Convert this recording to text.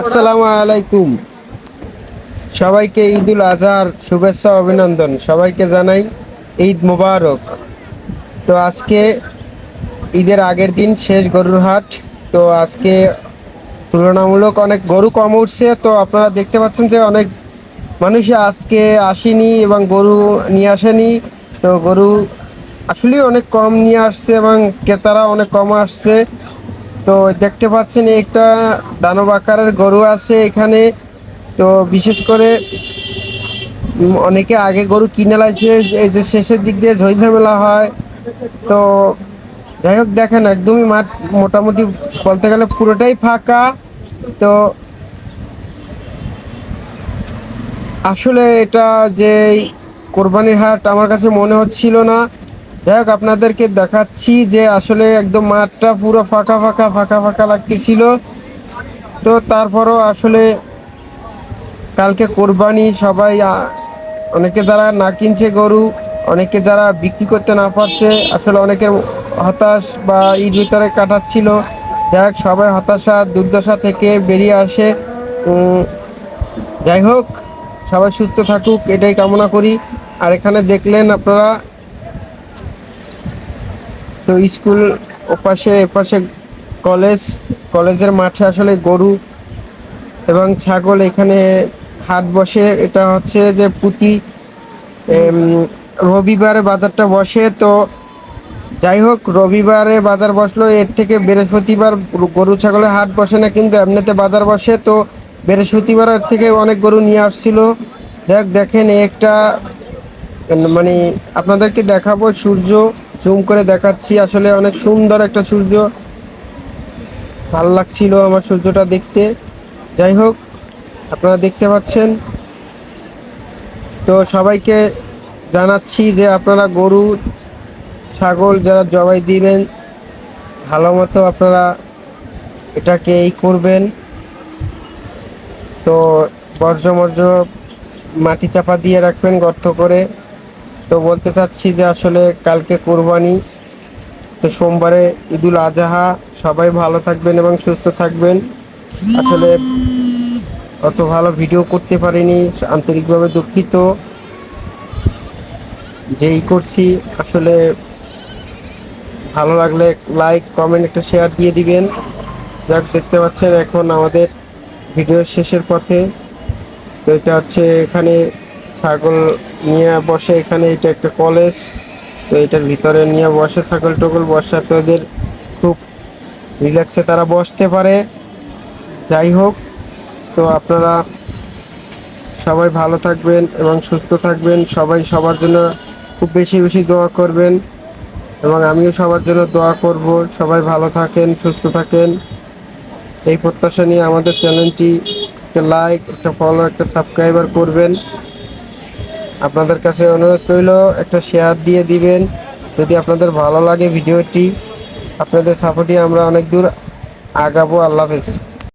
আসসালামু আলাইকুম। সবাইকে ঈদুল আজহার শুভেচ্ছা, অভিনন্দন। সবাইকে জানাই ঈদ মোবারক। তো আজকে ঈদের আগের দিন শেষ গরুর হাট। তো আজকে তুলনামূলক অনেক গরু কম উঠছে। তো আপনারা দেখতে পাচ্ছেন যে অনেক মানুষই আজকে আসেনি এবং গরু নিয়ে আসেনি। তো গরু আসলেই অনেক কম নিয়ে আসছে এবং ক্রেতারা অনেক কম আসছে। তো দেখতে পাচ্ছেন একটা দানব আকারের গরু আছে এখানে। তো বিশেষ করে অনেকে আগে গরু কিনে লাইছে, এই যে শেষের দিক দিয়ে ঝই ঝামেলা হয়। তো যাই হোক, দেখেন একদমই মাঠ মোটামুটি বলতে গেলে পুরোটাই ফাঁকা। তো আসলে এটা যে কোরবানির হাট আমার কাছে মনে হচ্ছিল না। যাই হোক আপনাদেরকে দেখাচ্ছি যে আসলে একদম মাঠটা পুরো ফাঁকা ফাঁকা ফাঁকা ফাঁকা লাগতেছিল। তো তারপরও আসলে কালকে কোরবানি, সবাই অনেকে যারা না কিনছে গরু, অনেকে যারা বিক্রি করতে না পারছে, আসলে অনেকের হতাশ বা ঈদ ভিতরে কাটাচ্ছিল। যাই হোক, সবাই হতাশা, দুর্দশা থেকে বেরিয়ে আসে। যাই হোক, সবাই সুস্থ থাকুক, এটাই কামনা করি। আর এখানে দেখলেন আপনারা তো স্কুল ওপাশে, এপাশে কলেজ, কলেজের মাঠে আসলে গরু এবং ছাগল এখানে হাট বসে। এটা হচ্ছে যে প্রতি রবিবারে বাজারটা বসে। তো যাই হোক, রবিবারে বাজার বসল, এর থেকে বৃহস্পতিবার গরু ছাগলের হাট বসে না, কিন্তু এমনিতে বাজার বসে। তো বৃহস্পতিবার থেকে অনেক গরু নিয়ে আসছিল। দেখ, দেখেন একটা মানে আপনাদেরকে দেখাবো সূর্য জুম করে দেখাচ্ছি। আসলে অনেক সুন্দর একটা সূর্য। ভালো লাগছিল আমার সূর্যটা দেখতে। যাই হোক, আপনারা দেখতে পাচ্ছেন। তো সবাইকে জানাচ্ছি যে আপনারা গরু, ছাগল যারা জবাই দিবেন, ভালো মতো আপনারা এটাকে এই করবেন। তো বর্জ্য মর্জ্য মাটি চাপা দিয়ে রাখবেন গর্ত করে। তো বলতে চাচ্ছি যে আসলে কালকে কোরবানি, তো সোমবারে ঈদুল আজহা, সবাই ভালো থাকবেন এবং সুস্থ থাকবেন। আসলে অত ভালো ভিডিও করতে পারিনি, আন্তরিকভাবে দুঃখিত। যেই করছি, আসলে ভালো লাগলে লাইক কমেন্ট একটা শেয়ার দিয়ে দিবেন। যাক, দেখতে পাচ্ছেন এখন আমাদের ভিডিওর শেষের পথে। তো এটা হচ্ছে এখানে ছাগল নিয়ে বসে এখানে, এটা একটা কলেজ। তো এটার ভিতরে নিয়ে বসে, ছাগল টগল বসা। তো এদের খুব রিল্যাক্সে তারা বসতে পারে। যাই হোক, তো আপনারা সবাই ভালো থাকবেন এবং সুস্থ থাকবেন। সবাই সবার জন্য খুব বেশি বেশি দোয়া করবেন। এবং আমিও সবার জন্য দোয়া করব। সবাই ভালো থাকেন, সুস্থ থাকেন। এই প্রত্যাশা নিয়ে আমাদের চ্যানেলটি একটা লাইক একটা ফলো একটা সাবস্ক্রাইবার করবেন। আপনাদের কাছে অনুরোধ রইল, একটা শেয়ার দিয়ে দিবেন। যদি আপনাদের ভালো লাগে ভিডিওটি, আপনাদের সাপোর্টে আমরা অনেক দূর আগাবো। আল্লাহ হাফেজ।